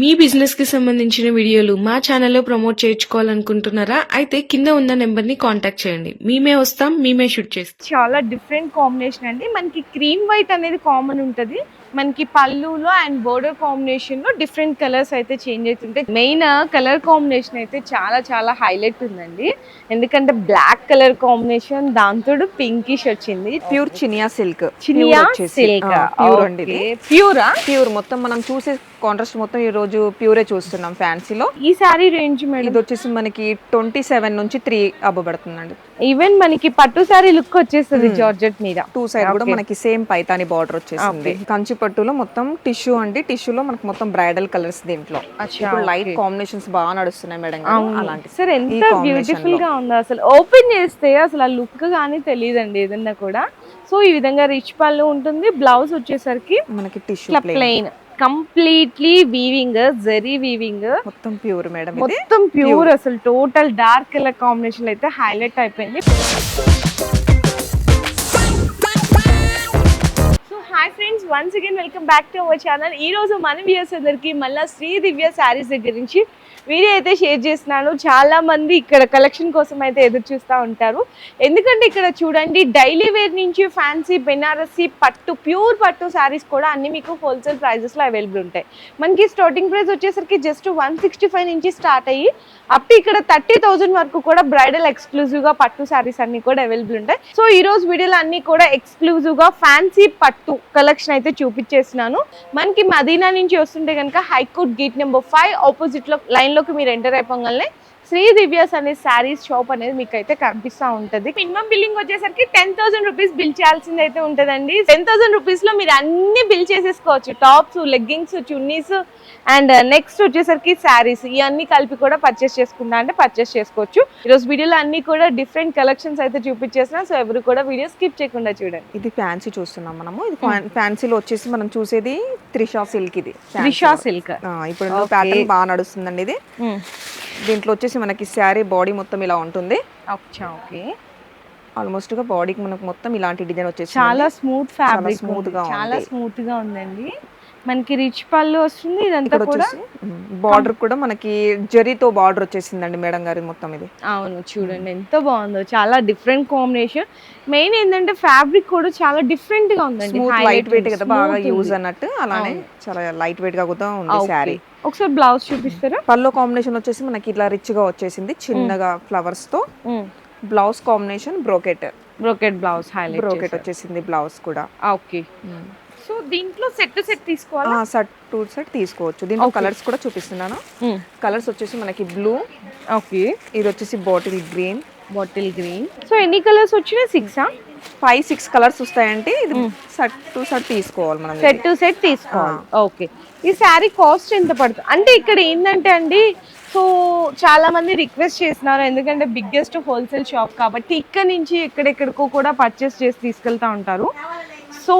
మీ బిజినెస్కి సంబంధించిన వీడియోలు మా ఛానల్లో ప్రమోట్ చేయించుకోవాలనుకుంటున్నారా? అయితే కింద ఉన్న నెంబర్ని కాంటాక్ట్ చేయండి. మేమే వస్తాం మేమే షూట్ చేస్తాం. చాలా డిఫరెంట్ కాంబినేషన్ అండి. మనకి క్రీమ్ వైట్ అనేది కామన్ ఉంటుంది. మనకి పళ్ళులో అండ్ బోర్డర్ కాంబినేషన్లో డిఫరెంట్ కలర్స్ అయితే చేంజ్ అవుతుంటాయి మెయిన్ కలర్ కాంబినేషన్ అయితే చాలా చాలా హైలైట్ ఉందండి. ఎందుకంటే బ్లాక్ కలర్ కాంబినేషన్ దాంతో పింకిష్ వచ్చింది. Pure chiniya silk. Chiniya silk. Pure అండి ప్యూరా? ప్యూర్. మొత్తం మనం చూసే కాంట్రాస్ట్ మొత్తం ఈ రోజు ప్యూరే చూస్తున్నాం ఫ్యాన్సీలో. ఈ సారీ రేంజ్ మేడం? ఇది వచ్చేసి మనకి ట్వంటీ సెవెన్ నుంచి త్రీ అవ్వబడుతుందండి ఈవెన్ మనకి పట్టు సారీ లుక్ వచ్చేస్తుంది జార్జెట్ మీద. టూ సైడ్ కూడా. మనకి సేమ్ పైతాని బార్డర్ వచ్చేసింది. కంచి పట్టులో మొత్తం టిష్యూ అండి. టిష్యూలో మనకి మొత్తం బ్రైడల్ కలర్స్ దీంట్లో. ఇప్పుడు లైట్. కాంబినేషన్స్ బాగా నడుస్తున్నాయి మేడం. అలాంటి సార్ ఎంత బ్యూటిఫుల్. గా ఉందో అసలు. ఓపెన్ చేస్తే అసలు ఆ లుక్ కానీ తెలియదండి ఏదన్నా కూడా. సో ఈ విధంగా రిచ్ పళ్ళు ఉంటుంది. బ్లౌజ్ వచ్చేసరికి మనకి tissue plain completely weaving zari weaving మొత్తం ప్యూర్ మేడం మొత్తం ప్యూర్ అసలు. టోటల్ డార్క్ కలర్ కాంబినేషన్ అయితే హైలైట్ అయిపోయింది. Once again welcome back to our channel ఈ రోజు మనం వ్యూస్ అందరికి మళ్ళీ శ్రీ దివ్య శారీస్ దగ్గర నుంచి వీడియో అయితే షేర్ చేస్తున్నాను. చాలా మంది ఇక్కడ కలెక్షన్ కోసం అయితే ఎదురు చూస్తూ ఉంటారు. ఎందుకంటే ఇక్కడ చూడండి డైలీ వేర్ నుంచి ఫ్యాన్సీ బెనారసీ పట్టు ప్యూర్ పట్టు శారీస్ కూడా అన్ని మీకు హోల్సేల్ ప్రైజెస్లో అవైలబుల్ ఉంటాయి. మనకి స్టార్టింగ్ ప్రైస్ వచ్చేసరికి జస్ట్ వన్ సిక్స్టీ ఫైవ్ నుంచి స్టార్ట్ అయ్యి అప్ ఇక్కడ థర్టీ థౌసండ్ వరకు కూడా బ్రైడల్ ఎక్స్క్లూజివ్గా పట్టు శారీస్ అన్ని కూడా అవైలబుల్ ఉంటాయి. సో ఈ రోజు వీడియోలో అన్ని కూడా ఎక్స్క్లూజివ్గా ఫ్యాన్సీ పట్టు కలెక్షన్ అయితే చూపించేస్తున్నాను. మనకి మదీనా నుంచి వస్తుంటే కనుక high court gate number five ఆపోజిట్లో లైన్ లోకి మీరు ఎంటర్ అయిపోగానే శ్రీ దివ్యాస్ అనే శారీస్ షాప్ అనేది మీకు అయితే కనిపిస్తూ ఉంటది. మినిమం బిల్లింగ్ వచ్చేసరికి టెన్ థౌసండ్ రూపీస్ బిల్ చేయాల్సింది అయితే ఉంటదండి. టెన్ థౌసండ్ రూపీస్లో మీరు అన్ని బిల్ చేసేసుకోవచ్చు. Tops leggings chunnis and next వచ్చేసరికి శారీస్ ఇవన్నీ కలిపి కూడా పర్చేస్ చేసుకుంటా అంటే పర్చేస్ చేసుకోవచ్చు. ఈరోజు వీడియోలో అన్ని కూడా డిఫరెంట్ కలెక్షన్స్ అయితే చూపించేసిన సో ఎవరు కూడా వీడియో స్కిప్ చేయకుండా చూడండి. ఇది ఫ్యాన్సీ చూస్తున్నాం మనము. ఇది ఫ్యాన్సీలో వచ్చేసి మనం చూసేది త్రిషా సిల్క్ ఇది. త్రిషా లో. సిల్క్. ఆ, ఇప్పుడు. ప్యాటర్న్ బాగా నడుస్తుందండి ఇది. దీంట్లో వచ్చేసి మనకి శారీ బాడీ మొత్తం ఇలా ఉంటుంది. ఓకే ఆల్మోస్ట్గా బాడీకి మనకు మొత్తం ఇలాంటి డిజైన్ వచ్చేసి చాలా స్మూత్ ఫ్యాబ్రిక్ smooth గా చాలా. స్మూత్గా ఉందండి. మనకి రిచ్ పళ్ళు వస్తుంది ఇదంతా కూడా వచ్చేసి బార్డర్ కూడా మనకి జరీతో బార్డర్ వచ్చేసిందండి మేడం గారి మొత్తం ఇది. అవును చూడండి ఎంత బాగుందో. చాలా డిఫరెంట్ కాంబినేషన్ మెయిన్ ఏంటంటే ఫ్యాబ్రిక్ కూడా చాలా డిఫరెంట్గా ఉందండి. స్మూత్ లైట్ వెయిట్ కదా బాగా యూజ్. అన్నట్టు అలానే. చాలా లైట్ వెయిట్గా కూడా ఉంది. శారీ. ఒకసారి బ్లౌజ్ చూపిస్తారా? పల్లో కాంబినేషన్ వచ్చేసి మనకి ఇట్లా రిచ్గా వచ్చేసింది చిన్నగా ఫ్లవర్స్తో. Blouse combination brocade brocade blouse highlight brocade వచ్చేసింది బ్లౌజ్ కూడా. ఓకే సో దీంట్లో సెట్ సెట్ తీసుకోవాలా? సెట్ టూ సెట్ తీసుకోవచ్చు. దీంట్లో. కలర్స్ కూడా చూపిస్తున్నాను. కలర్స్ వచ్చేసి మనకి బ్లూ ఓకే ఇది వచ్చేసి bottle green bottle green so ఎన్ని కలర్స్ వచ్చినాయి సిక్స్ ఫైవ్ సిక్స్ కలర్స్ వస్తాయంటే ఇది సెట్ టు సెట్ తీసుకోవాలి మనం సెట్ టు సెట్ తీసుకోవాలి. ఓకే. ఈ శారీ కాస్ట్ ఎంత పడుతుంది అంటే ఇక్కడ ఏంటంటే అండి సో చాలా మంది రిక్వెస్ట్ చేస్తున్నారు. ఎందుకంటే బిగ్గెస్ట్ హోల్సేల్ షాప్ కాబట్టి ఇక్కడ నుంచి ఎక్కడెక్కడికో కూడా పర్చేస్ చేసి తీసుకెళ్తా ఉంటారు. సో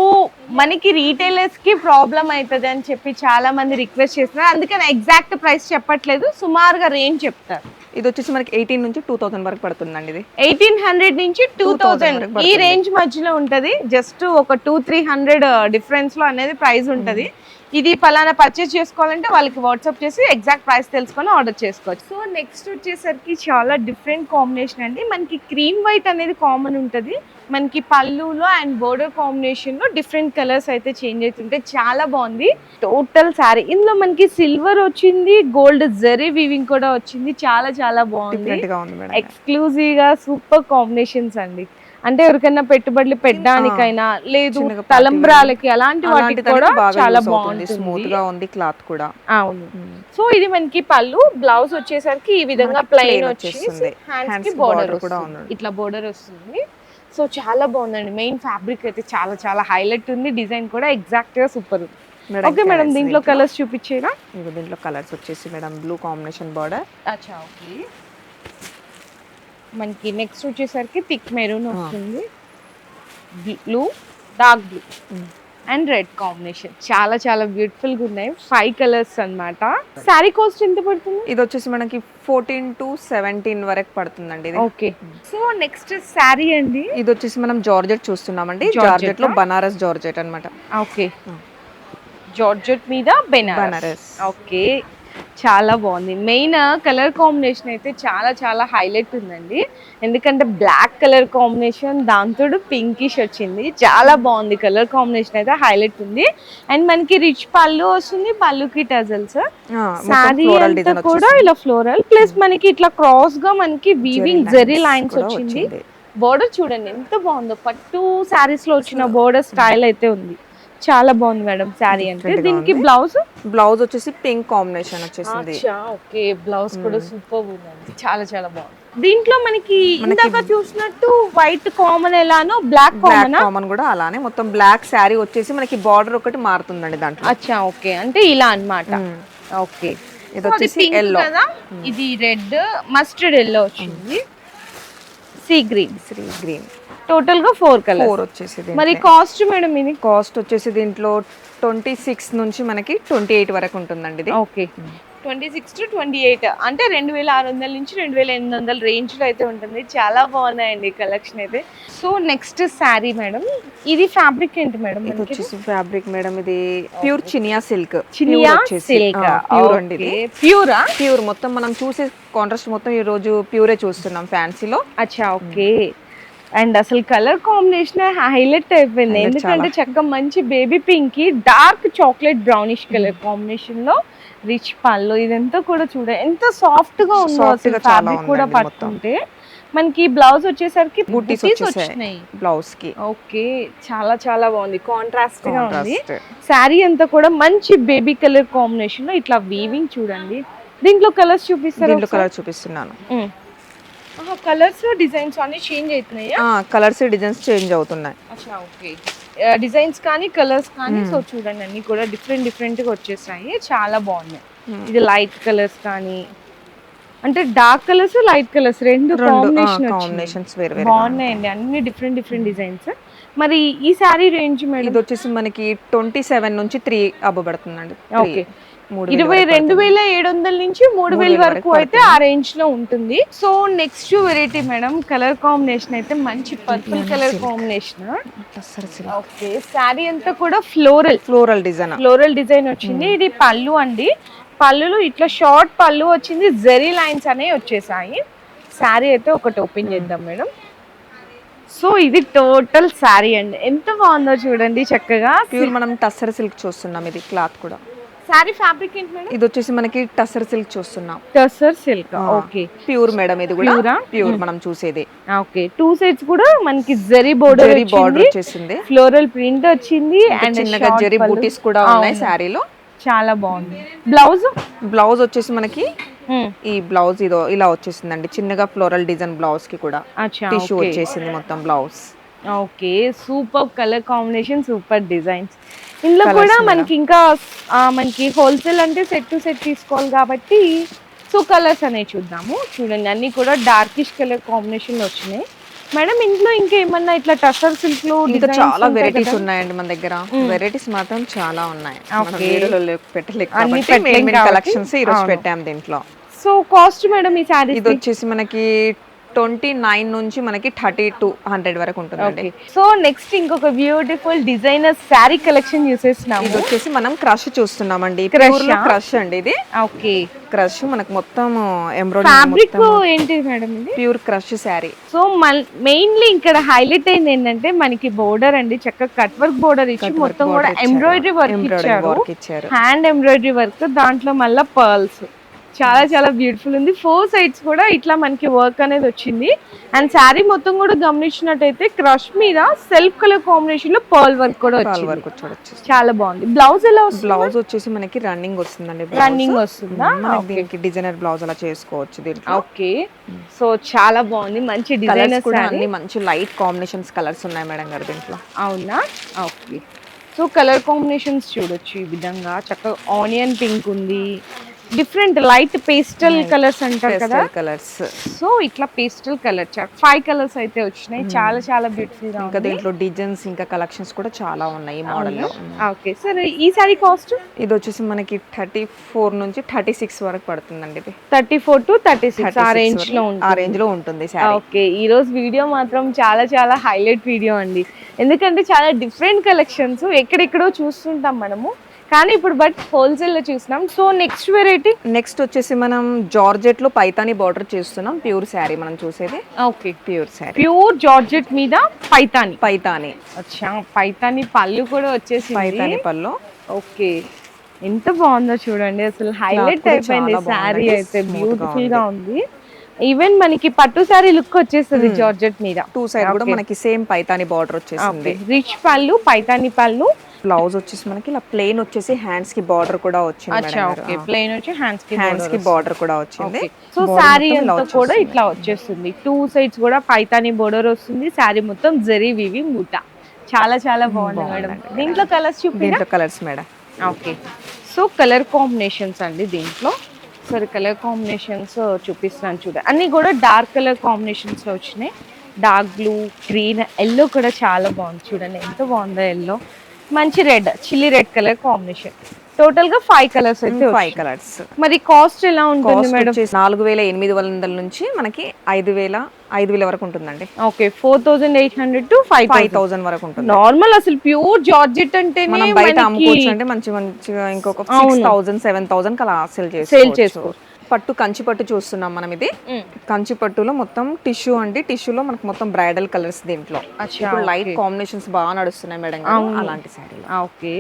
మనకి రీటైలర్స్కి ప్రాబ్లం అవుతుంది అని చెప్పి చాలా మంది రిక్వెస్ట్ చేస్తున్నారు. అందుకని ఎగ్జాక్ట్ ప్రైస్ చెప్పట్లేదు. సుమారుగా రేంజ్ చెప్తారు. ఇది వచ్చేసి మనకి ఎయిటీన్ నుంచి టూ థౌసండ్ వరకు పడుతుందండి ఇది. ఎయిటీన్ హండ్రెడ్ నుంచి టూ 2000 థౌజండ్ వరకు ఈ. రేంజ్ మధ్యలో ఉంటది. జస్ట్ ఒక టూ త్రీ హండ్రెడ్ డిఫరెన్స్లో అనేది ప్రైస్ ఉంటది. ఇది పలానా పర్చేస్ చేసుకోవాలంటే వాళ్ళకి వాట్సాప్ చేసి ఎగ్జాక్ట్ ప్రైస్ తెలుసుకొని ఆర్డర్ చేసుకోవచ్చు. సో నెక్స్ట్ వచ్చేసరికి చాలా డిఫరెంట్ కాంబినేషన్ అండి. మనకి క్రీమ్ వైట్ అనేది కామన్ ఉంటది. మనకి పళ్ళులో అండ్ బోర్డర్ కాంబినేషన్లో డిఫరెంట్ కలర్స్ అయితే చేంజ్ అవుతుంటాయి చాలా బాగుంది. టోటల్ శారీ ఇందులో మనకి సిల్వర్ వచ్చింది గోల్డ్ జరీ వీవింగ్ కూడా వచ్చింది. చాలా చాలా బాగుంది. డిఫరెంట్గా ఉంది మేడం. ఎక్స్క్లూజివ్గా సూపర్ కాంబినేషన్స్ అండి. అంటే ఎవరికైనా పెట్టుబడులు పెట్టడానికైనా లేదు తలంబ్రాలకి అలాంటి వాటికి కూడా చాలా అవుతుంది. స్మూత్గా ఉంది క్లాత్ కూడా. అవును. సో ఇది మనకి పళ్ళు బ్లౌజ్ వచ్చేసరికి ఈ విధంగా ప్లెయిన్ వచ్చేసి. హ్యాండ్స్కి బోర్డర్ కూడా. ఇట్లా బోర్డర్ వస్తుంది. సో చాలా బాగుందండి. మెయిన్ ఫ్యాబ్రిక్ అయితే చాలా చాలా హైలైట్ ఉంది. డిజైన్ కూడా ఎగ్జాక్ట్గా సూపర్ ఉంది. మేడం ఓకే మేడం దీంట్లో కలర్స్ చూపించేరా ఇదిగో దీంట్లో కలర్స్ వచ్చేసి మేడం బ్లూ కాంబినేషన్ బార్డర్. అచ్చా ఓకే. మనకి నెక్స్ట్ వచ్చేసరికి థిక్ మెరూన్ వస్తుంది. Blue dark blue. And red combination. చాలా చాలా బ్యూటిఫుల్గా ఉన్నాయి. ఫైవ్ కలర్స్ అన్నమాట. శారీ కాస్ట్ ఎంత పడుతుంది? ఇది వచ్చేసి మనకి ఫోర్టీన్ టు సెవెంటీన్ వరకు పడుతుందండి ఇది. ఓకే సో నెక్స్ట్ శారీ అండి? ఇది వచ్చేసి మనం జార్జెట్ చూస్తున్నామండి. జార్జెట్లో? బనారస్ జార్జెట్ అన్నమాట. ఓకే జార్జెట్ మీద బనారస్. ఓకే చాలా బాగుంది. మెయిన్ కలర్ కాంబినేషన్ అయితే చాలా చాలా హైలైట్ ఉందండి. ఎందుకంటే బ్లాక్ కలర్ కాంబినేషన్ దాంతో పింకిష్ వచ్చింది. చాలా బాగుంది కలర్ కాంబినేషన్ అయితే హైలైట్ ఉంది. అండ్ మనకి రిచ్ పళ్ళు వస్తుంది పళ్ళుకి టజల్స్. శారీ అంతా కూడా ఇలా ఫ్లోరల్ ప్లస్ మనకి ఇట్లా క్రాస్గా మనకి వీవింగ్ జెరీ లైన్స్ వచ్చింది. బోర్డర్ చూడండి ఎంత బాగుందో. పట్టు శారీస్లో వచ్చిన బోర్డర్ స్టైల్ అయితే ఉంది. చాలా బాగుంది మేడం శారీ అంటే. దీనికి. బ్లౌజ్? బ్లౌజ్ వచ్చేసి పింక్ కాంబినేషన్ వచ్చేసింది. ఓకే. బ్లౌజ్ కూడా సూపర్ ఉందండి చాలా చాలా బాగుంది. దీంట్లో మనకి ఇందాక చూసినట్టు వైట్ కామన్ ఎలానో బ్లాక్ కామన్ కామన్ కూడా అలానే. మొత్తం బ్లాక్ శారీ వచ్చేసి మనకి బార్డర్ ఒకటి మారుతుందండి దాంట్లో. అచ్చా ఓకే. అంటే ఇలా అన్నమాట. ఓకే. ఇది సో వచ్చేసి ఎల్లో ఇది రెడ్ మస్టర్డ్ ఎల్లో వచ్చింది. సీ గ్రీన్ శ్రీ గ్రీన్ టోటల్గా ఫోర్ కలర్ ఫోర్ వచ్చేసి మరి కాస్ట్ మేడం ఇది? కాస్ట్ వచ్చేసి దీంట్లో ట్వంటీ సిక్స్ నుంచి మనకి ట్వంటీ ఎయిట్ వరకు ఉంటుందండి ఇది. Okay twenty six to twenty eight అంటే రెండు వేల ఆరు వందల నుంచి రెండు వేల ఎనిమిది వందల రేంజ్లో అయితే ఉంటుంది. చాలా బాగున్నాయండి కలెక్షన్ అయితే. So next sari madam. ఇది ఫ్యాబ్రిక్ ఏంటి మేడం ఇది వచ్చేసి ఫ్యాబ్రిక్ మేడం. ఇది pure chiniya silk chiniya silk pure అండి ఇది. ప్యూరా ప్యూర్ మొత్తం మనం చూసే కాంట్రాస్ట్ మొత్తం ఈ రోజు ప్యూరే చూస్తున్నాం ఫ్యాన్సీలో అచ్చా ఓకే అండ్ అసలు కలర్ కాంబినేషన్ హైలైట్ అయిపోయింది. ఎందుకంటే చక్క మంచి బేబీ పింక్కి డార్క్ చాక్లెట్ బ్రౌనిష్ కలర్ కాంబినేషన్లో రిచ్ పళ్ళు ఇదంతా కూడా చూడ ఎంత సాఫ్ట్గా ఉందో అసలు ఫ్యాబ్రిక్ కూడా. పట్టుకుంటే. మనకి బ్లౌజ్ వచ్చేసరికి బుట్టీస్ వచ్చినాయి. బ్లౌజ్కి. ఓకే చాలా చాలా బాగుంది. కాంట్రాస్ట్గా ఉంది. శారీ అంతా కూడా మంచి బేబీ కలర్ కాంబినేషన్లో ఇట్లా వీవింగ్ చూడండి. దీంట్లో కలర్స్ చూపిస్తారా దీంట్లో కలర్ చూపిస్తున్నాను. కలర్స్ డిజైన్స్ అన్ని చేంజ్ అవుతున్నాయా? కలర్స్ డిజైన్స్ చేంజ్ అవుతున్నాయి. అచ్చా ఓకే డిజైన్స్ కానీ కలర్స్ కానీ సో చూడండి అన్ని కూడా డిఫరెంట్ డిఫరెంట్గా వచ్చేసాయి. చాలా బాగున్నాయి. ఇది లైట్ కలర్స్ కానీ అంటే డార్క్ కలర్స్ లైట్ కలర్స్ రెండు కాంబినేషన్ కాంబినేషన్స్ వేరు వేరు బాగున్నాయండి అన్ని డిఫరెంట్ డిఫరెంట్ డిజైన్స్ మరి ఈ సారీ రేంజ్ మేడం? ఇది వచ్చేసి మనకి ట్వంటీ సెవెన్ నుంచి త్రీ అవ్వబడుతుందండి ఓకే ఇరవై రెండు వేల ఏడు వందల నుంచి మూడు వేల వరకు అయితే ఆ రేంజ్లో ఉంటుంది. So next variety madam colour combination అయితే మంచి purple colour combination. Okay sari అంతా కూడా floral. Floral design. Floral design వచ్చింది. ఇది పళ్ళు అండి. పళ్ళులో ఇట్లా షార్ట్ పళ్ళు వచ్చింది. జెరీ లైన్స్ అనేవి వచ్చేసాయి. శారీ అయితే ఒకటి ఓపెన్ చేద్దాం మేడం. సో ఇది టోటల్ శారీ అండి. ఎంత బాగుందో చూడండి చక్కగా. ప్యూర్ మనం టస్సర్ సిల్క్ చూస్తున్నాం ఇది క్లాత్ కూడా. శారీ ఫ్యాబ్రిక్ ఏంటి మేడం? ఇది వచ్చేసి మనకి టస్సర్ సిల్క్ చూస్తున్నాం. Tussar silk okay. Pure madam ఇది కూడా? ప్యూర్? మనం చూసేది. ఓకే. టూ సైడ్స్ కూడా మనకి జరీ బోర్డర్ జరీ బార్డర్ వచ్చేసింది. ఫ్లోరల్ ప్రింట్ వచ్చింది అండ్ చిన్నగా జరీ బూటీస్ కూడా ఉన్నాయి శారీలో. చాలా బాగుంది. బ్లౌజ్? బ్లౌజ్ వచ్చేసి మనకి ఈ బ్లౌజ్ ఇదో ఇలా వచ్చేసిందండి. చిన్నగా ఫ్లోరల్ డిజైన్ బ్లౌజ్కి కూడా టిష్యూ వచ్చేసింది మొత్తం blouse. Okay super colour combination super designs. ఇందులో కూడా మనకి ఇంకా మనకి హోల్సేల్ అంటే సెట్ టు సెట్ తీసుకోవాలి కాబట్టి సో కలర్స్ అనేవి చూద్దాము. చూడండి అన్ని కూడా డార్కిష్ కలర్ కాంబినేషన్ వచ్చినాయి. మేడం ఇంట్లో ఇంకా ఏమన్నా ఇట్లా టసర్ సిల్క్లో ఇంకా చాలా వెరైటీస్? ఉన్నాయండి మన దగ్గర. వెరైటీస్ మాత్రం చాలా ఉన్నాయి. మనం Okay. వీడియోలో లేక- పెట్టలేక అన్ని కాబట్టి పెట్టలేం మెయిన్ కాబట్టి, కలెక్షన్స్ ఈ రోజు అవును. పెట్టాం దీంట్లో. సో కాస్ట్ మేడం ఈ శారీ ఇది వచ్చేసి మనకి ట్వంటీ నైన్ నుంచి మనకి థర్టీ టూ హండ్రెడ్ వరకు ఉంటుందండి. ఓకే సో నెక్స్ట్ ఇంకొక బ్యూటిఫుల్ డిజైనర్ శారీ కలెక్షన్ చూసేస్తున్నాము ఇది వచ్చేసి మనం క్రష్ చూస్తున్నామండి. లో ఆ? క్రష్ అండి ఇది. ఓకే క్రష్ మనకు మొత్తం ఫ్యాబ్రిక్ ఎంబ్రాయిడరీ ఏంటిది మేడం ఇది? Pure crush sari so mainly ఇక్కడ హైలైట్ అయింది ఏంటంటే మనకి బోర్డర్ అండి. చక్కగా కట్ వర్క్ బోర్డర్ ఇచ్చి మొత్తం కూడా ఎంబ్రాయిడరీ వర్క్ ఇచ్చారు. హ్యాండ్ ఎంబ్రాయిడరీ వర్క్ దాంట్లో మళ్ళీ పర్ల్స్ చాలా చాలా బ్యూటిఫుల్ ఉంది. ఫోర్ సైడ్స్ కూడా ఇట్లా మనకి వర్క్ అనేది వచ్చింది. అండ్ శారీ మొత్తం కూడా గమనించినట్టయితే క్రష్ మీద సెల్ఫ్ కలర్ కాంబినేషన్లో పర్ల్ వర్క్ కూడా వర్క్ చూడొచ్చు చాలా బాగుంది. బ్లౌజ్ ఎలా బ్లౌజ్ వచ్చేసి మనకి రన్నింగ్ వస్తుందండి. రన్నింగ్ వస్తుందా? దీనికి డిజైనర్ బ్లౌజ్ అలా చేసుకోవచ్చు దీంట్లో. ఓకే సో చాలా బాగుంది. మంచి కలర్స్ డిజైనర్ కూడా అన్ని మంచి లైట్ కాంబినేషన్స్ కలర్స్ ఉన్నాయి మేడం గారు దీంట్లో. అవునా? ఓకే సో కలర్ కాంబినేషన్స్ చూడొచ్చు ఈ విధంగా. చక్కగా ఆనియన్ పింక్ ఉంది. డిఫరెంట్ లైట్ పేస్టల్ కలర్స్ అంటారు కదా. కలర్స్. సో ఇట్లా పేస్టల్ కలర్ ఫైవ్ కలర్స్ అయితే వచ్చినాయి. చాలా చాలా బ్యూటిఫుల్గా ఇంకా దీంట్లో డిజైన్స్ ఇంకా కలెక్షన్స్ కూడా చాలా ఉన్నాయి ఈ మోడల్లో ఓకే. సరే ఈ సారీ కాస్ట్? ఇది వచ్చేసి మనకి థర్టీ ఫోర్ నుంచి థర్టీ సిక్స్ వరకు పడుతుందండి ఇది. Thirty four to thirty six ఆ 36 రేంజ్లో. ఆ రేంజ్లో ఉంటుంది ఓకే. ఈ రోజు వీడియో మాత్రం చాలా చాలా హైలైట్ వీడియో అండి. ఎందుకంటే చాలా డిఫరెంట్ కలెక్షన్స్ ఎక్కడెక్కడో చూస్తుంటాం మనము. కానీ ఇప్పుడు బట్ హోల్సేల్లో చూసినాం. So next variety? నెక్స్ట్ వచ్చేసి మనం జార్జెట్లో పైతాని బార్డర్ చేస్తున్నాం. ప్యూర్ శారీ మనం చూసేది. Okay. Pure sari. Pure georgette మీద పైతాని. పైతాని. అచ్చా పైతాని పళ్ళు కూడా వచ్చేసి పైతాని పళ్ళు. ఓకే. ఎంత బాగుందో చూడండి. అసలు హైలైట్ అయిపోయింది శారీ. అయితే. బ్యూటిఫుల్గా ఉంది. ఈవెన్ మనకి పట్టు శారీ లుక్ వచ్చేస్తుంది జార్జెట్ మీద. టూ సైడ్ కూడా మనకి సేమ్ పైతాని బార్డర్ వచ్చేసింది. రిచ్ పళ్ళు పైతాని పళ్ళు బ్లౌజ్ వచ్చేసి మనకి ఇలా ప్లెయిన్ వచ్చేసి హ్యాండ్స్కి బార్డర్ కూడా వచ్చింది ప్లెయిన్ వచ్చి హ్యాండ్స్కి హ్యాండ్స్కి బార్డర్ కూడా వచ్చింది. సో శారీ కూడా ఇట్లా వచ్చేస్తుంది. టూ సైడ్స్ కూడా పైతాని బోర్డర్ వస్తుంది. శారీ మొత్తం జరీ వివి మూట. చాలా చాలా బాగుంది మేడం. దీంట్లో కలర్స్ చూపించా దీంట్లో colours madam. Okay. So colour combinations అండి దీంట్లో. సరే కలర్ కాంబినేషన్స్ చూపిస్తాను చూడ. అన్నీ కూడా డార్క్ కలర్ కాంబినేషన్స్లో వచ్చినాయి. డార్క్ బ్లూ గ్రీన్ ఎల్లో కూడా చాలా బాగుంది చూడండి. ఎంత బాగుందో ఎల్లో మంచి red chilli red colour combination. టోటల్గా ఫైవ్ కలర్స్ అయితే ఫైవ్ వచ్చాయి. కలర్స్ మరి కాస్ట్ ఎలా ఉంటుంది మేడం నాలుగు వేల ఎనిమిది వందల నుంచి మనకి ఐదు వేల ఐదు వేల వరకు ఉంటుందండి. Okay four thousand eight hundred to five five thousand వరకు ఉంటుంది. నార్మల్ అసలు ప్యూర్ జార్జెట్ అంటేనే మనం బయట అమ్ముకోవచ్చు అంటే మంచి మంచిగా ఇంకొక థౌసండ్ సెవెన్ థౌసండ్ అలా సేల్ సేల్ చేసుకోవచ్చు. చేసుకోవచ్చు. పట్టు కంచి పట్టు చూస్తున్నాం మనం ఇది. కంచి పట్టులో మొత్తం టిష్యూ అండి. టిష్యూలో మనకు మొత్తం బ్రైడల్ కలర్స్ దీంట్లో. ఇప్పుడు లైట్ కాంబినేషన్స్ బాగా నడుస్తున్నాయి మేడం. అలాంటి శారీలో. ఓకే.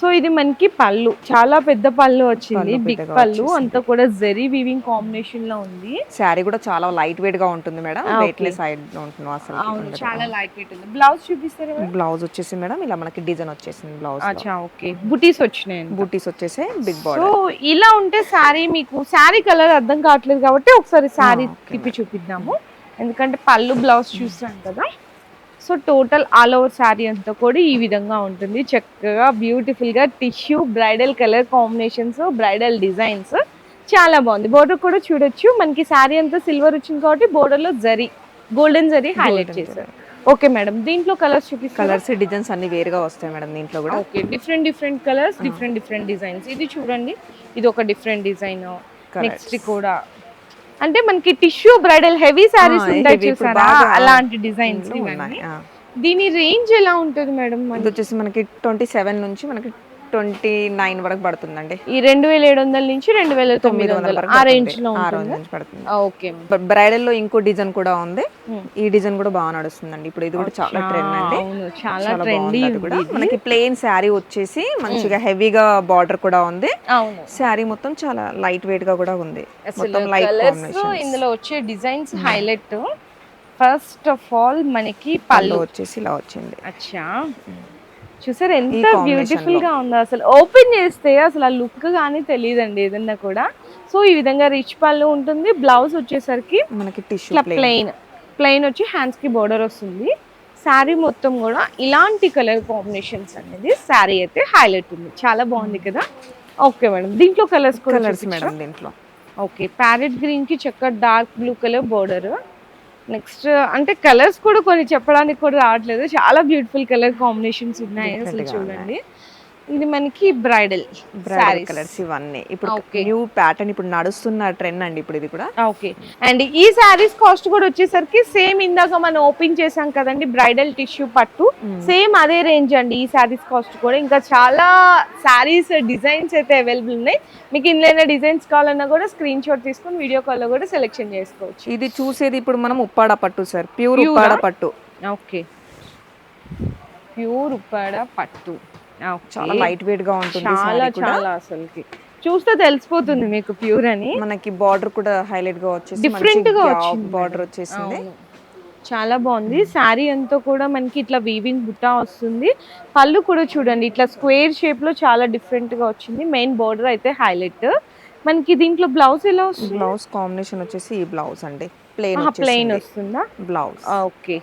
సో ఇది మనకి పళ్ళు. చాలా పెద్ద పళ్ళు వచ్చింది. బిగ్ పళ్ళు. అంతా కూడా జెరీ వీవింగ్ కాంబినేషన్లో ఉంది. శారీ కూడా చాలా లైట్ వెయిట్గా ఉంటుంది మేడం. వెయిట్లెస్ సైడ్ ఉంటుంది అసలు. చాలా లైట్ వెయిట్ ఉంది. బ్లౌజ్ చూపిస్తారు బ్లౌజ్ వచ్చేసి మేడం. ఇలా మనకి డిజైన్ వచ్చేసింది బ్లౌజ్ అచ్చా ఓకే. బుటీస్ వచ్చినాయి బూటీస్ వచ్చేసి బిగ్ సో బార్డర్ ఇలా ఉంటే శారీ మీకు శారీ కలర్ అర్థం కావట్లేదు కాబట్టి ఒకసారి శారీ తిప్పి చూపిద్దాము. ఎందుకంటే పళ్ళు బ్లౌజ్ చూస్తాం కదా. So total all over sari అంతా కూడా ఈ విధంగా ఉంటుంది. చక్కగా బ్యూటిఫుల్గా tissue bridal colour combinations bridal designs చాలా బాగుంది. బోర్డర్ కూడా చూడొచ్చు. మనకి శారీ అంతా సిల్వర్ వచ్చింది కాబట్టి border లో జరీ గోల్డెన్ జరీ హైలైట్ చేశారు. Okay madam. దీంట్లో కలర్స్ చూపిస్తారు? కలర్స్ డిజైన్స్ అన్ని వేరుగా వస్తాయి మేడం దీంట్లో కూడా. Okay. Different different colours different different designs ఇది చూడండి. ఇది ఒక డిఫరెంట్ డిజైన్ నెక్స్ట్ కూడా అంటే మనకి టిష్యూ బ్రైడల్ హెవీ సారీస్ ఉంటాయి చూసారా? అలాంటి డిజైన్స్. దీని రేంజ్ ఎలా ఉంటుంది మేడం? ఇది వచ్చేసి మనకి ట్వంటీ సెవెన్ నుంచి మనకి ట్వంటీ నైన్ వరకు పడుతుందండి. ఈ రెండు వేల ఏడు వందల నుంచి రెండు వేల తొమ్మిది వందల ఆ పడుతుంది. రేంజ్లో ఓకే బ్రైడల్లో ఇంకో డిజైన్ కూడా ఉంది. ఈ డిజైన్ కూడా బాగా నడుస్తుందండి. ఇప్పుడు ఇది కూడా చాలా ట్రెండ్ అండి. చాలా ట్రెండీ కూడా. మనకి ప్లెయిన్ శారీ వచ్చేసి మంచిగా హెవీగా బార్డర్ కూడా ఉంది. శారీ మొత్తం చాలా లైట్ వెయిట్గా కూడా ఉంది. మొత్తం లైట్ ఇందులో వచ్చే designs highlight first of all మనకి పళ్ళు వచ్చేసి ఇలా వచ్చింది. అచ్చా. చూసారు ఎంత బ్యూటిఫుల్. గా ఉందో అసలు. ఓపెన్ చేస్తే అసలు ఆ లుక్ కానీ తెలియదండి ఏదన్నా కూడా. సో ఈ విధంగా రిచ్ పళ్ళు ఉంటుంది. బ్లౌజ్ వచ్చేసరికి మనకి టిష్యూ ప్లెయిన్ ప్లెయిన్ వచ్చి హ్యాండ్స్కి బోర్డర్ వస్తుంది. శారీ మొత్తం కూడా ఇలాంటి కలర్ కాంబినేషన్స్ అనేది శారీ అయితే హైలైట్ ఉంది. చాలా బాగుంది కదా? ఓకే మేడం దీంట్లో కలర్స్ కూడా కలర్స్ మేడం దీంట్లో. ఓకే ప్యారెట్ గ్రీన్కి చక్క dark blue colour border next అంటే కలర్స్ కూడా కొన్ని చెప్పడానికి కూడా రావట్లేదు. చాలా బ్యూటిఫుల్ కలర్ కాంబినేషన్స్ ఉన్నాయి అసలు చూడండి. ఇది మనకి బ్రైడల్ బ్రైడల్ కలర్స్ ఇవన్నీ. ఇప్పుడు. న్యూ ప్యాటర్న్ ఇప్పుడు నడుస్తున్న ట్రెండ్ అండి ఇప్పుడు ఇది కూడా. ఓకే అండ్ ఈ శారీస్ కాస్ట్ కూడా వచ్చేసరికి సేమ్ ఇందాక మనం ఓపెన్ చేసాం కదండి బ్రైడల్ టిష్యూ పట్టు. సేమ్ అదే రేంజ్ అండి ఈ శారీస్ కాస్ట్ కూడా. ఇంకా చాలా శారీస్ డిజైన్స్ అయితే అవైలబుల్ ఉన్నాయి. మీకు ఇందులో డిజైన్స్ కావాలన్నా కూడా స్క్రీన్ షాట్ తీసుకొని వీడియో కాల్లో కూడా సెలెక్షన్ చేసుకోవచ్చు. ఇది చూసేది ఇప్పుడు మనం ఉప్పాడ పట్టు సార్. ప్యూర్ ఉప్పాడ? పట్టు. ఓకే ప్యూర్ ఉప్పాడ పట్టు. చాలా లైట్ వెయిట్గా ఉంటుంది చాలా చాలా అసలుకి. చూస్తే తెలిసిపోతుంది మీకు ప్యూర్ అని. మనకి బార్డర్ కూడా హైలైట్గా వచ్చేసి Different గా వచ్చింది బార్డర్ వచ్చేసింది. చాలా బాగుంది. శారీ అంతా కూడా మనకి ఇట్లా వీవింగ్ బుట్ట వస్తుంది. పళ్ళు కూడా చూడండి ఇట్లా స్క్వేర్ షేప్లో చాలా డిఫరెంట్గా వచ్చింది. మెయిన్ బార్డర్ అయితే హైలైట్ మనకి దీంట్లో బ్లౌజ్ ఎలా వస్తుంది? బ్లౌజ్ కాంబినేషన్ వచ్చేసి ఈ బ్లౌజ్ అండి. ప్లెయిన్ ప్లెయిన్ వస్తుందా? బ్లౌజ్ ఓకే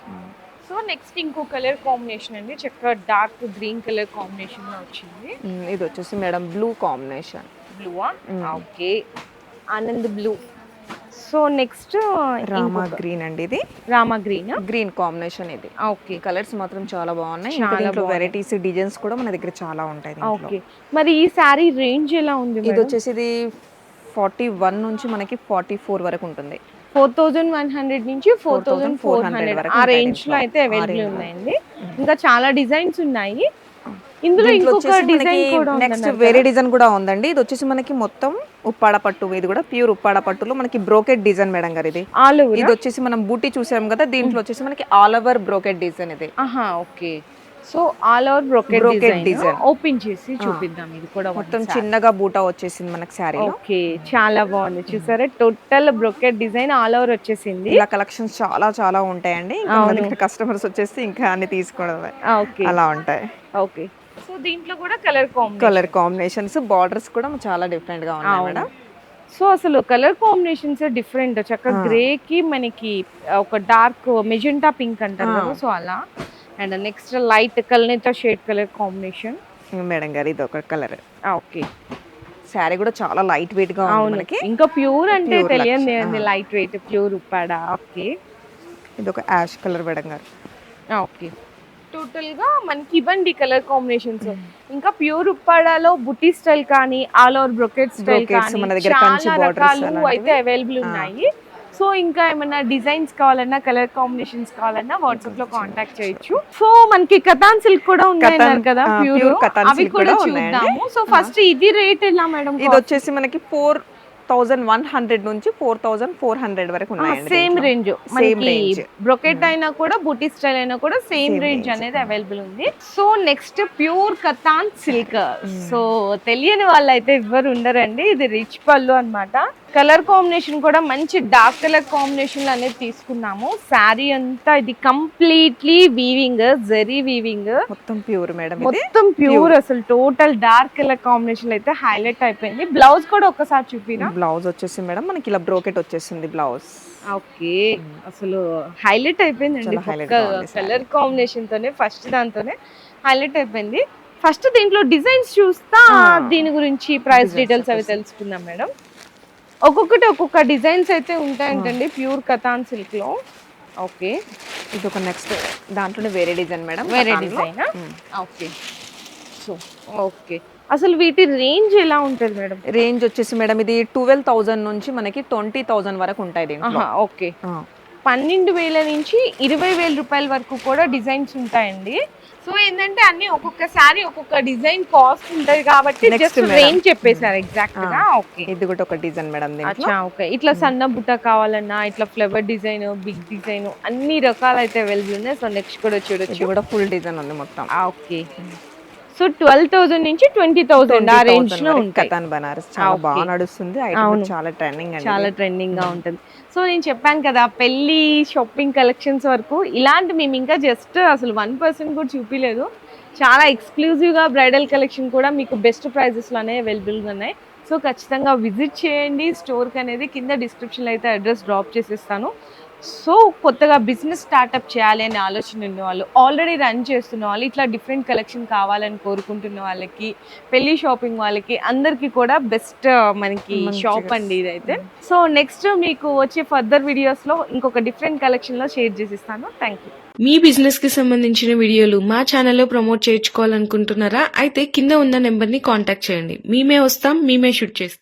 సో నెక్స్ట్ ఇంకో కలర్ కాంబినేషన్ అండి. చక్కగా డార్క్ గ్రీన్ కలర్ కాంబినేషన్లో వచ్చింది. ఇది వచ్చేసి మేడం బ్లూ కాంబినేషన్. బ్లూవా? Okay. Anand blue. So next Rama green అండి ఇది. రామా గ్రీన్? గ్రీన్ కాంబినేషన్ ఇది. ఓకే. కలర్స్ మాత్రం చాలా బాగున్నాయి. ఇంకా చాలా. వెరైటీస్ డిజైన్స్ కూడా మన దగ్గర చాలా ఉంటాయి. ఓకే. మరి ఈ శారీ రేంజ్ ఎలా ఉంది ఇది వచ్చేసి ఇది ఫార్టీ వన్ నుంచి మనకి ఫార్టీ ఫోర్ వరకు ఉంటుంది. ఫోర్ థౌజండ్ వన్ హండ్రెడ్ నుంచి ఫోర్ థౌజండ్ ఫోర్ 4,400 హండ్రెడ్ ఆ రేంజ్లో. అయితే అవైలబుల్. ఉన్నాయండి. ఇంకా చాలా డిజైన్స్ ఉన్నాయి. ఇందులో ఇంకొక డిజైన్ కూడా నెక్స్ట్ వేరే డిజైన్ కూడా ఉందండి. ఇది వచ్చేసి మనకి మొత్తం ఉప్పాడ పట్టు ఇది కూడా ప్యూర్ ఉప్పాడ పట్టులో మనకి బ్రోకెట్ డిజైన్ మేడం గారు ఇది. All over. ఇది వచ్చేసి మనం బూటీ చూసాం కదా దీంట్లో వచ్చేసి మనకి ఆల్ ఓవర్ బ్రోకెట్ డిజైన్ ఇది. ఆహా okay. So all over brocade Brocade design. Open చేసి చూపిద్దాం ఇది కూడా మొత్తం చిన్నగా బూటా వచ్చేసింది మనకి శారీలో ఓకే చాలా బాగుంది. చూసారా? Total brocade design all over వచ్చేసింది. ఇలా కలెక్షన్స్ చాలా చాలా ఉంటాయండి. ఇంకా కస్టమర్స్ వచ్చేసి ఇంకా అన్ని తీసుకోవడమే. ఓకే. అలా ఉంటాయి. ఓకే. సో దీంట్లో కూడా కలర్ కలర్ కాంబినేషన్స్ బార్డర్స్ కూడా చాలా డిఫరెంట్గా ఉన్నాయి. మేడం. సో అసలు కలర్ కాంబినేషన్స్ డిఫరెంట్ చక్కగా గ్రే కి మనకి ఒక డార్క్ మెజెంటా పింక్ అంటారు సో అలా. And next light colour shade colour combination. Madam గారు ఇది ఒక కలర్. ఓకే. శారీ కూడా చాలా లైట్ వెయిట్గా మనకి. ఇంకా ప్యూర్ అంటే తెలియదు light weight pure Uppada. Okay. ఇది ఒక యాష్ కలర్ మేడం గారు. ఓకే. టోటల్గా మనకి ఇవ్వండి కలర్ కాంబినేషన్స్. ఇంకా ప్యూర్ ఉప్పాడాలో బుట్టి స్టైల్ కానీ ఆల్ ఓవర్ బ్రొకెట్ స్టైల్ కానీ మన దగ్గర చాలా రకాలు. అయితే అవైలబుల్ ఉన్నాయి. సో ఇంకా ఏమైనా డిజైన్స్ కావాలన్నా కలర్ కాంబినేషన్స్ కావాలన్నా వాట్సాప్లో కాంటాక్ట్ చేయొచ్చు. సో మనకి కథాన్ సిల్క్ కూడా ఉన్నాయి కదా ప్యూర్ అవి కూడా. చూద్దాము. సో ఫస్ట్ ఇది రేట్ ఎలా మేడం ఇది వచ్చేసి మనకి ఫోర్ థౌజండ్ వన్ హండ్రెడ్ నుంచి ఫోర్ థౌజండ్ ఫోర్ హండ్రెడ్ వరకు సేమ్. రేంజ్ మనకి range. బ్రొకెట్ అయినా కూడా బుటీ స్టైల్ అయినా కూడా సేమ్ రేంజ్. అనేది అవైలబుల్ ఉంది. So next pure Katan silk so తెలియని వాళ్ళు అయితే ఎవ్వరు ఉండరండి. ఇది రిచ్ పళ్ళు అన్నమాట. కలర్ కాంబినేషన్ కూడా మంచి డార్క్ కలర్ కాంబినేషన్ అనేది తీసుకున్నాము. శారీ అంతా ఇది కంప్లీట్లీ వీవింగ్ జరీ వీవింగ్ మొత్తం ప్యూర్ మేడం మొత్తం ప్యూర్ అసలు టోటల్ డార్క్ కలర్ కాంబినేషన్ అయితే హైలైట్ అయిపోయింది. బ్లౌజ్ కూడా ఒక్కసారి చూపినా బ్లౌజ్ వచ్చేసి మేడం. మనకి ఇలా బ్రోకెట్ వచ్చేసింది బ్లౌజ్ ఓకే. అసలు హైలైట్ అయిపోయిందండి. ఉంది కలర్ కాంబినేషన్ తోనే ఫస్ట్ దాంతోనే హైలైట్ అయిపోయింది. ఫస్ట్ దీంట్లో డిజైన్స్ చూస్తా. దీని గురించి ప్రైస్ డీటెయిల్స్ అవి. తెలుసుకుందాం మేడం. ఒక్కొక్కటి ఒక్కొక్క డిజైన్స్ అయితే ఉంటాయంటండి ప్యూర్ కథాన్ సిల్క్లో ఓకే. ఇది ఒక నెక్స్ట్ దాంట్లోనే వేరే డిజైన్ మేడం వేరే. డిజైన్. ఓకే. So okay. అసలు వీటి రేంజ్ ఎలా ఉంటుంది మేడం? రేంజ్ వచ్చేసి మేడం ఇది ట్వెల్వ్ థౌజండ్ నుంచి మనకి ట్వంటీ థౌజండ్ వరకు ఉంటాయి ఓకే. పన్నెండు వేల నుంచి ఇరవై వేల రూపాయల వరకు కూడా డిజైన్స్ ఉంటాయండి. సో ఏంటంటే అన్ని ఒక్కొక్క సారీ ఒక్కొక్క డిజైన్ కాస్ట్ ఉంటది కాబట్టి జస్ట్. రేంజ్ చెప్పేశారు ఎగ్జాక్ట్గా. ఓకే ఇది కూడా ఒక డిజైన్ మేడం ఓకే ఇట్లా సన్న బుట్ట కావాలన్నా ఇట్లా ఫ్లవర్ డిజైన్ బిగ్ డిజైన్ అన్ని రకాలు అయితే అవైలబుల్ ఉన్నాయి. సో నెక్స్ట్ కూడా చూడొచ్చు. కూడా ఫుల్ డిజైన్ ఉంది మొత్తం. ఓకే సో ట్వెల్వ్ థౌసండ్ నుంచి ట్వంటీ థౌసండ్ ఆ రేంజ్లో కతాన్ బనారస్ చాలా Okay. బాగా నడుస్తుంది. చాలా ట్రెండింగ్ చాలా ట్రెండింగ్గా ఉంటుంది. సో నేను చెప్పాను కదా పెళ్ళి షాపింగ్ కలెక్షన్స్ వరకు ఇలాంటి మేము ఇంకా జస్ట్ అసలు వన్ పర్సెంట్ కూడా చూపించలేదు చాలా ఎక్స్క్లూజివ్గా బ్రైడల్ కలెక్షన్ కూడా మీకు బెస్ట్ ప్రైజెస్లో అనేవి అవైలబుల్గా ఉన్నాయి. సో ఖచ్చితంగా విజిట్ చేయండి. స్టోర్కి అనేది కింద డిస్క్రిప్షన్లో అయితే అడ్రస్ డ్రాప్ చేసేస్తాను. సో కొత్తగా బిజినెస్ స్టార్ట్అప్ చేయాలి అనే ఆలోచన ఉన్న వాళ్ళు ఆల్రెడీ రన్ చేస్తున్న వాళ్ళు ఇట్లా డిఫరెంట్ కలెక్షన్ కావాలని కోరుకుంటున్న వాళ్ళకి పెళ్ళి షాపింగ్ వాళ్ళకి అందరికీ కూడా బెస్ట్ మనకి మంచిగా షాప్ అండి ఇదైతే. సో నెక్స్ట్ మీకు వచ్చే ఫర్దర్ వీడియోస్లో ఇంకొక డిఫరెంట్ కలెక్షన్లో షేర్ చేసిస్తాను. థ్యాంక్ యూ మీ బిజినెస్కి సంబంధించిన వీడియోలు మా ఛానల్లో ప్రమోట్ చేయించుకోవాలనుకుంటున్నారా? అయితే కింద ఉన్న నెంబర్ని కాంటాక్ట్ చేయండి. మేమే వస్తాం మేమే షూట్ చేస్తాం.